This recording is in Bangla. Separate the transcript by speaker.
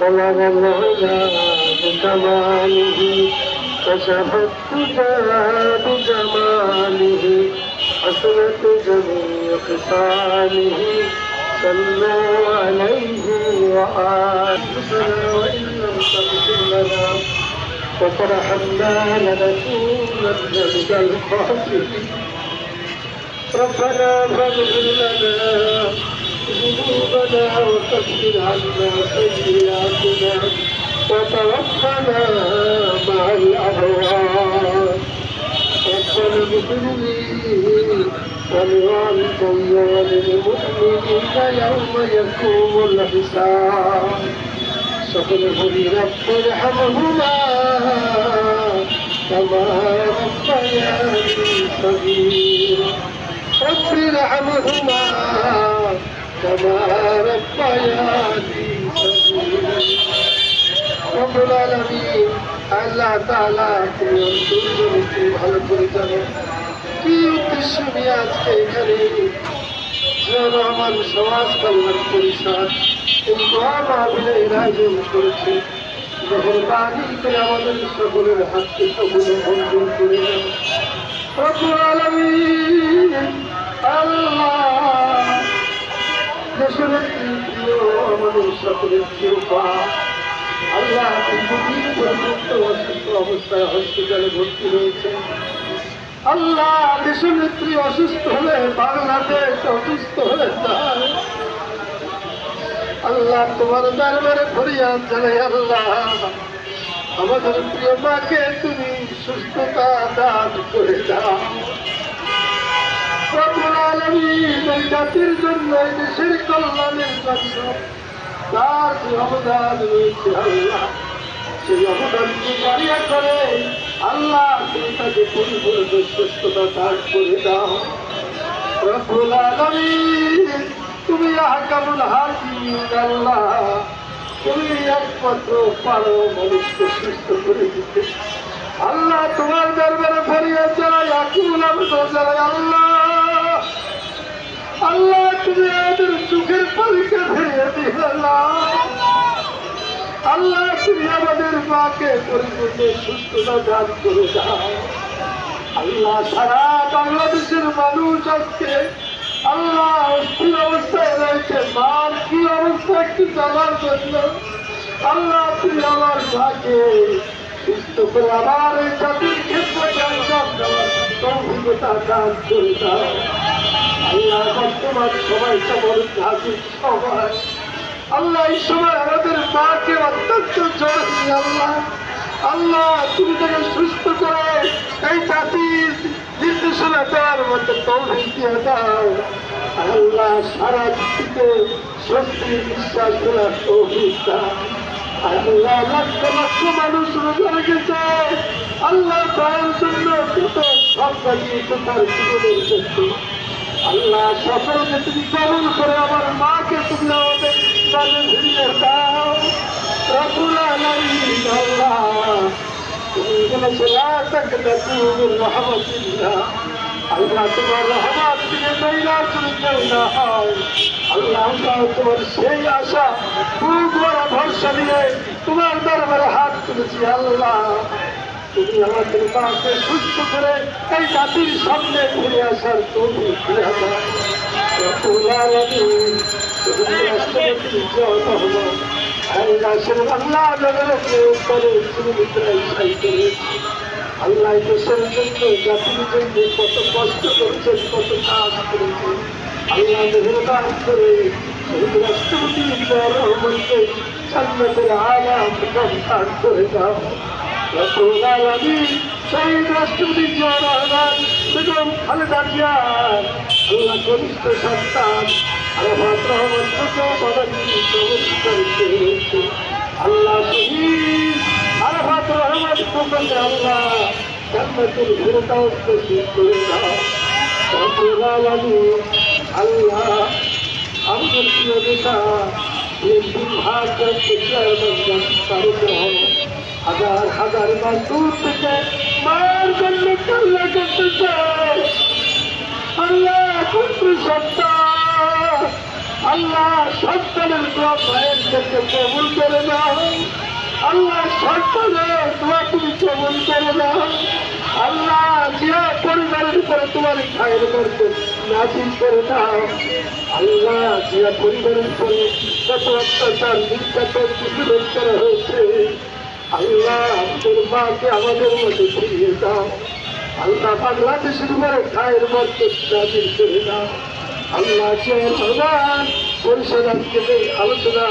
Speaker 1: بلغ الهدى بكماله كشف الدجى بجماله حسنت جميع خصاله صلوا عليه وآله وإن لم تغفر لنا وترحمنا لنكونن من الخاسرين ربنا فاغفر لنا ذنوبنا وكفر عنا سيئاتنا وتوفنا مع الأبرار ربنا اغفر لي ولوالدي وللمؤمنين يوم يقوم الحساب صبره رب ارحمهما كما ربياني صغيرا رب ارحمهما كما ربياني صغيرا رب العالمين আল্লাহ তাআলা তুমি অন্তর্জনকে ভালো করে জানো কি উদ্দেশ্য নিয়ে আজকে এখানে সমাজ কল্যাণ পরিষদ এই মাহবিলের আয়োজন করেছে। যখন করে আমাদের সকলের হাতকে সকলে আল্লাহ দেশের আমাদের সকলের প্রিয় পা আল্লাহ পর্যন্ত অসুস্থ অবস্থায় হসপিটালে ভর্তি রয়েছে আল্লাহ দেশের নেত্রী অসুস্থ হলে বাংলাদেশ অসুস্থ হলে আল্লাহ তোমার দরবারে ফরিয়াদ জানাই, আল্লাহ। আমাদের প্রিয় মাকে তুমি সুস্থতা দান করে দাও। জাতির জন্য দেশের কল্যাণের জন্য তার যে অবদান রয়েছে, আল্লাহ। সেই অবদানকে করে আল্লাহ তাকে পরিপূর্ণ সুস্থতা দান করে দাও? আলামিন, তুমি আহকামুল হাকিম আল্লাহ। তুমি একমাত্র পারো মানুষকে সুস্থ করে দিতে। আল্লাহ তোমার দরবারে ফরিয়ে চাই আকুল আবেদ চাই আল্লাহ। আল্লাহ, তুমি আমাদের চোখের পালিকে ফিরিয়ে দিও আল্লাহ। মাকে পরিপূর্ণ সুস্থতা দান করে দাও। আল্লাহ সারা বাংলাদেশের মানুষ আজকে আল্লাহ অস্থির অবস্থায় রয়েছে? মার কি অবস্থা একটু জানার জন্য। আল্লাহ, তুমি আমার মাকে সুস্থ করে আবার এই জাতির ক্ষেত্রে অভিজ্ঞতা দান করে দাও। আল্লাহ বর্তমান সবাই কেমন হাসির সময় আল্লাহ এই সময় আমাদের মাকে অত্যন্ত জরুরি, আল্লাহ। আল্লাহ, তুমি তাকে সুস্থ করে এই জাতির নির্দেশনা দেওয়ার মতো তৌফিক দিয়ে দাও। আল্লাহ, সারা দিকে স্বস্তি বিশ্বাস করার তৌফিক আল্লাহ, লক্ষ লক্ষ মানুষ রোজা রেখেছে। আল্লাহ তার জন্য কত সব লাগিয়েছে তার জীবনের জন্য আল্লাহ, সকলকে তুমি কবল করে, আমার মাকে তুমি আমাদের আল্লাহ মিন তোমার রহমত দিয়ে নইলা তুমি কেউ না হয় আল্লাহ তোমার সেই আশা ভরা ভরসা নিয়ে তোমার দরবারে হাত তুলেছি আল্লাহ তুমি আমাদের মাকে সুস্থ করে এই জাতির সামনে ঘুরে আসার তুমি ঘুরে আল্লাহ আল্লাহ দেশের জন্য জাতির জন্য কত কষ্ট করেছেন কত কাজ করেছেন আল্লাহ মেহরবান করে শহীদ রাষ্ট্রপতি রহমানকে জান্নাতের আলাম কাজ করে দাও রসুল আলমী শহীদ রাষ্ট্রপতি রহমান বেগম খালেদা জিয়া কনিষ্ঠ সন্তান আরফাত রহমান থেকে বাবাজি করেছে আল্লাহ শহীদ আরফাত রহমান সম্বন্ধে আল্লাহ জান্নাতুল ফেরদাউস নসিব করে দাও রসুল আলমী আল্লাহ আমাদের প্রিয় নেতা বিএনপি ভারপ্রাপ্ত চেয়ারম্যান তারক হাজার হাজার মাস থেকে মায়ের জন্য কান্না করতেছে আল্লাহ কুন্ত্রী সত্তা আল্লাহ সন্তানের দোয়া মায়ের থেকে কবুল করে দাও আল্লাহ সন্তানের দোয়া তুমি কবুল করে দাও আল্লাহ জিয়া পরিবারের উপরে তোমার খায়ের করতে নাজিল করে দাও আল্লাহ জিয়া পরিবারের উপরে কত অত্যাচার, নির্যাতন, প্রতিরোধ করা হয়েছে, আল্লাহ তোর মাকে আমাদের মধ্যে ফিরিয়ে দাও। আল্লাহ বাংলাদেশের উপরে খায়ের মধ্যে নাজিল করে দাও। আল্লাহ জিয়া ভগবান পরিষদ আজকে আলোচনা